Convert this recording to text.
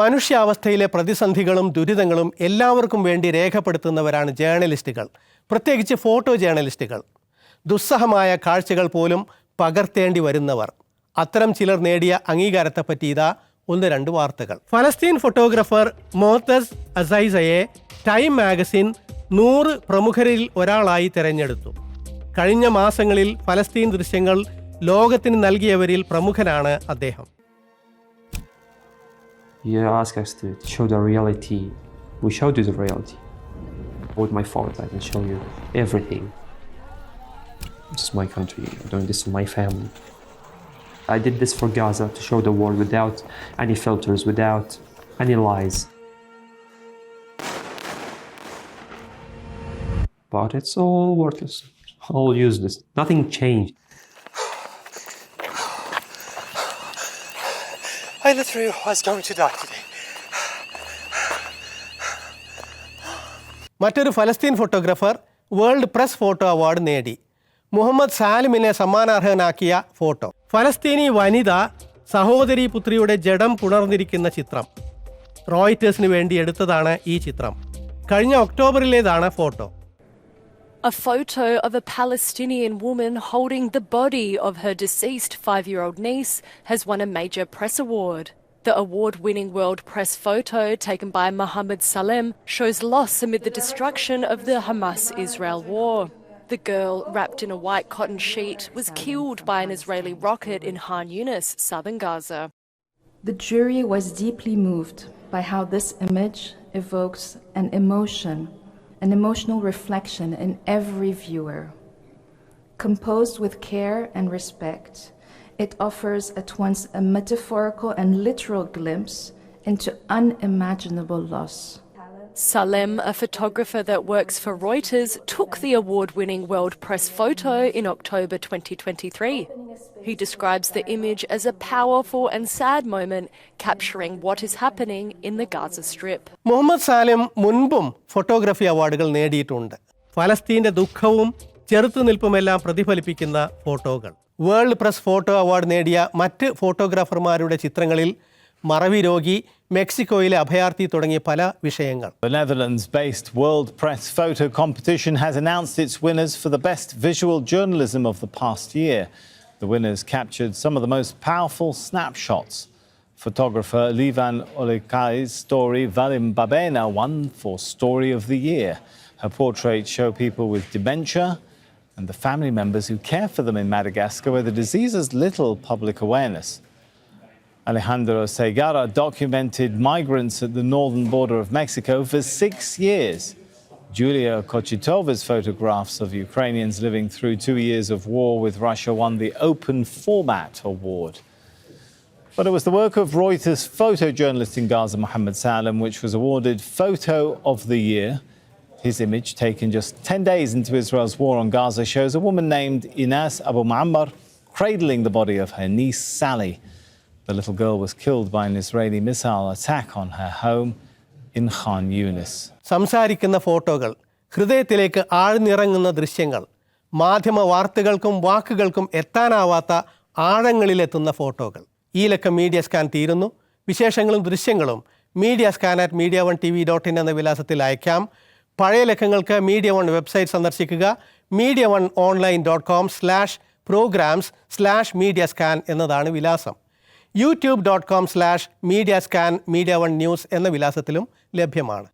മനുഷ്യാവസ്ഥയിലെ പ്രതിസന്ധികളും ദുരിതങ്ങളും എല്ലാവർക്കും വേണ്ടി രേഖപ്പെടുത്തുന്നവരാണ് ജേർണലിസ്റ്റുകൾ പ്രത്യേകിച്ച് ഫോട്ടോ ജേർണലിസ്റ്റുകൾ. ദുസ്സഹമായ കാഴ്ചകൾ പോലും പകർത്തേണ്ടി വരുന്നവർ. അത്തരം ചിലർ നേടിയ അംഗീകാരത്തെപ്പറ്റി ഇതാ ഒന്ന് രണ്ട് വാർത്തകൾ. ഫലസ്തീൻ ഫോട്ടോഗ്രാഫർ മോത്തസ് അസൈസയെ ടൈം മാഗസിൻ നൂറ് പ്രമുഖരിൽ ഒരാളായി തിരഞ്ഞെടുത്തു. കഴിഞ്ഞ മാസങ്ങളിൽ ഫലസ്തീൻ ദൃശ്യങ്ങൾ ലോകത്തിന് നൽകിയവരിൽ പ്രമുഖനാണ് അദ്ദേഹം. You ask us to show the reality. We showed you the reality. With my photos, I can show you everything. This is my country. I'm doing this to my family. I did this for Gaza to show the world without any filters, without any lies. But it's all worthless, all useless. Nothing changed. I literally was going to die today. മറ്റൊരു ഫലസ്തീൻ photographer World Press Photo award നേടി. Mohammed സാലിമിനെ സമ്മാനാർഹനാക്കിയ photo. ഫലസ്തീനി വനിത സഹോദരി പുത്രിയുടെ ജഡം പുണർന്നിരിക്കുന്ന ചിത്രം. റോയിറ്റേഴ്സിന് വേണ്ടി എടുത്തതാണ് ഈ ചിത്രം. കഴിഞ്ഞ ഒക്ടോബറിലേതാണ് photo. A photo of a Palestinian woman holding the body of her deceased five year old niece has won a major press award. The award winning World Press photo taken by Mohammed Salem shows loss amid the destruction of the Hamas Israel war. The girl, wrapped in a white cotton sheet, was killed by an Israeli rocket in Khan Yunis, southern Gaza. The jury was deeply moved by how this image evokes an emotion, an emotional reflection in every viewer. Composed with care and respect, it offers at once a metaphorical and literal glimpse into unimaginable loss. Salem, a photographer that works for Reuters, took the award winning World Press photo in October 2023. He describes the image as a powerful and sad moment capturing what is happening in the Gaza Strip. Mohammed Salim മുൻപും photography അവാർഡുകൾ നേടിയിട്ടുണ്ട് ഫലസ്തീന്റെ ദുഃഖവും ചെറുത്തുനിൽപ്പുമെല്ലാം പ്രതിഫലിപ്പിക്കുന്ന ഫോട്ടോകൾ world Press Photo award നേടിയ മറ്റ് ഫോട്ടോഗ്രാഫർമാരുടെ ചിത്രങ്ങളിൽ മറവി രോഗി മെക്സിക്കോയിലെ അഭയാർത്ഥി തുടങ്ങിയ പല വിഷയങ്ങൾ The Netherlands based World Press Photo Competition has announced its winners for the best visual journalism of the past year. The winners captured some of the most powerful snapshots. Photographer Livan Olekai's story Valim Babena won for Story of the Year. Her portraits show people with dementia and the family members who care for them in Madagascar, where the disease has little public awareness. Alejandro Segara documented migrants at the northern border of Mexico for six years. Julia Kochitova's photographs of Ukrainians living through two years of war with Russia won the Open Format Award. But it was the work of Reuters photojournalist in Gaza, Mohammed Salem, which was awarded Photo of the Year. His image, taken just 10 days into Israel's war on Gaza, shows a woman named Ines Abu Muammar cradling the body of her niece, Sally. The little girl was killed by an Israeli missile attack on her home in Khan Yunis. സംസാരിക്കുന്ന ഫോട്ടോകൾ ഹൃദയത്തിലേക്ക് ആഴ്ന്നിറങ്ങുന്ന ദൃശ്യങ്ങൾ മാധ്യമ വാർത്തകൾക്കും വാക്കുകൾക്കും എത്താനാവാത്ത ആഴങ്ങളിലെത്തുന്ന ഫോട്ടോകൾ. ഈ ലക്കം media scan തീരുന്നു. വിശേഷങ്ങളും ദൃശ്യങ്ങളും media scan at media one T V dot in എന്ന വിലാസത്തിൽ അയക്കാം. പഴയ ലക്കങ്ങൾക്ക് മീഡിയ വൺ വെബ്സൈറ്റ് സന്ദർശിക്കുക. Media one online dot com slash programs slash media scan എന്നതാണ് വിലാസം. YouTube dot com slash media scan media one news എന്ന വിലാസത്തിലും ലഭ്യമാണ്.